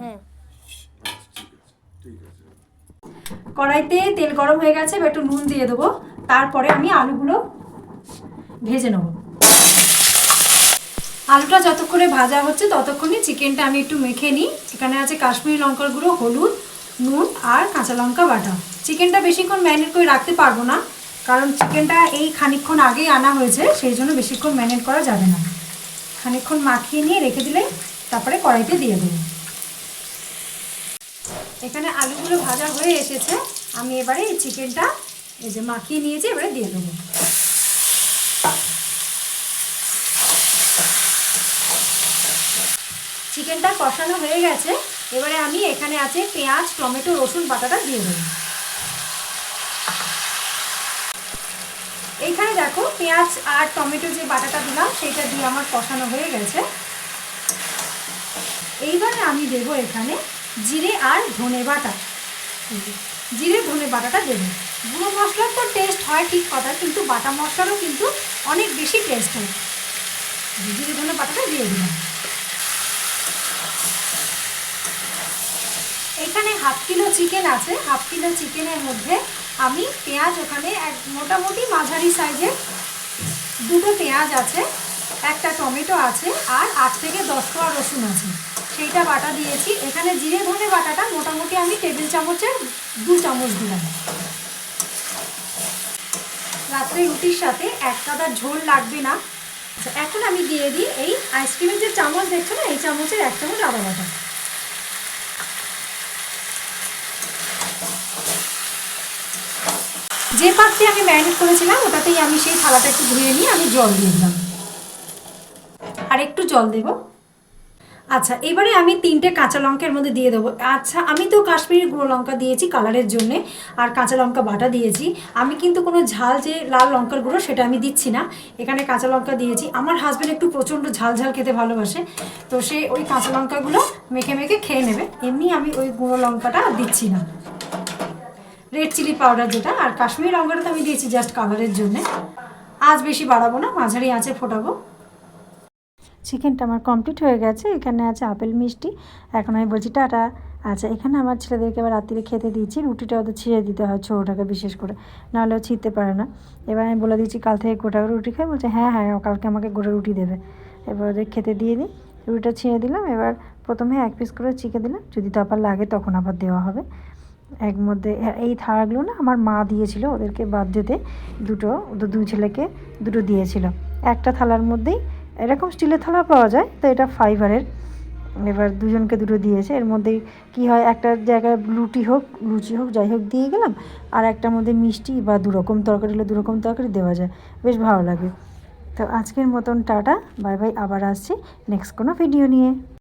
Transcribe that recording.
হ্যাঁ। কড়াইতে তেল গরম হয়ে গেছে এবার একটু নুন দিয়ে দেবো। তারপরে আমি আলুগুলো ভেজে নেব। আলুটা যতক্ষণে ভাজা হচ্ছে ততক্ষণে চিকেনটা আমি একটু মেখে নিই। এখানে আছে কাশ্মীরি লঙ্কার গুঁড়ো হলুদ নুন আর কাঁচা লঙ্কা বাটা। চিকেনটা বেশিক্ষণ ম্যারিনেট করে রাখতে পারব না কারণ চিকেনটা এই খানিকক্ষণ আগেই আনা হয়েছে সেই জন্য বেশিক্ষণ ম্যারিনেট করা যাবে না। খানিকক্ষণ মাখিয়ে নিয়ে রেখে দিলে তারপরে কড়াইতে দিয়ে দেবো। এখানে আলুগুলো ভাজা হয়ে এসেছে। আমি এবারে এই চিকেনটা এই যে মাখিয়ে নিয়েছি, এবারে দিয়ে দেবো। চিকেনটা কষানো হয়ে গেছে। এবারে আমি এখানে আছে পেঁয়াজ, টমেটো, রসুন, বাটাটা দিয়ে দেবো। এইখানে দেখো পেঁয়াজ আর টমেটো যে বাটাটা দিলাম, সেইটা দিয়ে আমার কষানো হয়ে গেছে। এইবারে আমি দেব এখানে জিরে আর ধনে বাটা। জিরে, ধনে বাটাটা দেবো। গুঁড়ো মশলার তো টেস্ট হয় ঠিক কথা কিন্তু বাটা মশলারও কিন্তু অনেক বেশি টেস্ট হয়। জিরে, ধনে বাটাটা দিয়ে দিলাম। এখানে হাফ কিলো চিকেন আছে। হাফ কিলো চিকেনের মধ্যে আমি পেঁয়াজ, ওখানে এক মোটামুটি মাঝারি সাইজের দুটো পেঁয়াজ আছে, একটা টমেটো আছে, আর আট থেকে দশ কোয়া রসুন আছে। সেইটা বাটা দিয়েছি। এখানে জিরে ধনে বাটাটা মোটামুটি আমি টেবিল চামচের দু চামচ দিলাম। রাত্রে রুটির সাথে এক কাদা ঝোল লাগবে না। আচ্ছা, এখন আমি দিয়ে দিই এই আইসক্রিমের যে চামচ দেখছ না? এই চামচের এক চামচ আদা বাটা। যে পাত্রে আমি ম্যারিনেট করেছিলাম ওটাতেই আমি সেই থালাটা একটু ধুয়ে নিয়ে আমি জল দিয়ে দিলাম। আর একটু জল দেব। আচ্ছা এবারে আমি তিনটে কাঁচা লঙ্কার মধ্যে দিয়ে দেবো। আচ্ছা আমি তো কাশ্মীরি গুঁড়ো লঙ্কা দিয়েছি কালারের জন্যে, আর কাঁচা লঙ্কা বাটা দিয়েছি। আমি কিন্তু কোনো ঝাল যে লাল লঙ্কার গুঁড়ো সেটা আমি দিচ্ছি না। এখানে কাঁচা লঙ্কা দিয়েছি। আমার হাজব্যান্ড একটু প্রচণ্ড ঝাল ঝাল খেতে ভালোবাসে, তো সে ওই কাঁচা লঙ্কাগুলো মেখে মেখে খেয়ে নেবে। এমনি আমি ওই গুঁড়ো লঙ্কাটা দিচ্ছি না। রেড চিলি পাউডার যেটা, আর কাশ্মীরি লঙ্কাটা তো আমি দিয়েছি জাস্ট কালারের জন্যে। আজ বেশি বাড়াবো না, মাঝারি আঁচে ফোটাবো। চিকেনটা আমার কমপ্লিট হয়ে গেছে। এখানে আছে আপেল মিষ্টি। এখন আমি বলছি, টাটা। আচ্ছা এখানে আমার ছেলেদেরকে এবার রাত্রিরে খেতে দিয়েছি রুটিটা ওদের ছিঁড়ে দিতে হয় ছোটোটাকে বিশেষ করে। নাহলে ও ছিঁড়তে পারে না। এবার আমি বলে দিচ্ছি, কাল থেকে গোটা রুটি খাই বলছে হ্যাঁ হ্যাঁ কালকে আমাকে গোটা রুটি দেবে। এবার ওদের খেতে দিয়ে দিই। রুটিটা ছিঁড়ে দিলাম। এবার প্রথমে এক পিস করে চিকে দিলাম। যদি তো আবার লাগে তখন আবার দেওয়া হবে। এক মধ্যে এই থালাগুলো না আমার মা দিয়েছিল। ওদেরকে বাদ বার্থডেতে দুটো, ওদের দুই ছেলেকে দুটো দিয়েছিল। একটা থালার মধ্যেই এরকম স্টিলের থালা পাওয়া যায়, তো এটা ফাইবারের। এবার দুজনকে দুটো দিয়েছে। এর মধ্যে কি হয়, একটা জায়গায় লুটি হোক, লুচি হোক, যাই হোক দিয়ে গেলাম। আর একটার মধ্যে মিষ্টি বা দুরকম তরকারি হলে দুরকম তরকারি দেওয়া যায়। বেশ ভালো লাগে। তো আজকের মতন টাটা, বাই বাই, আবার আসছি নেক্সট কোনো ভিডিও নিয়ে।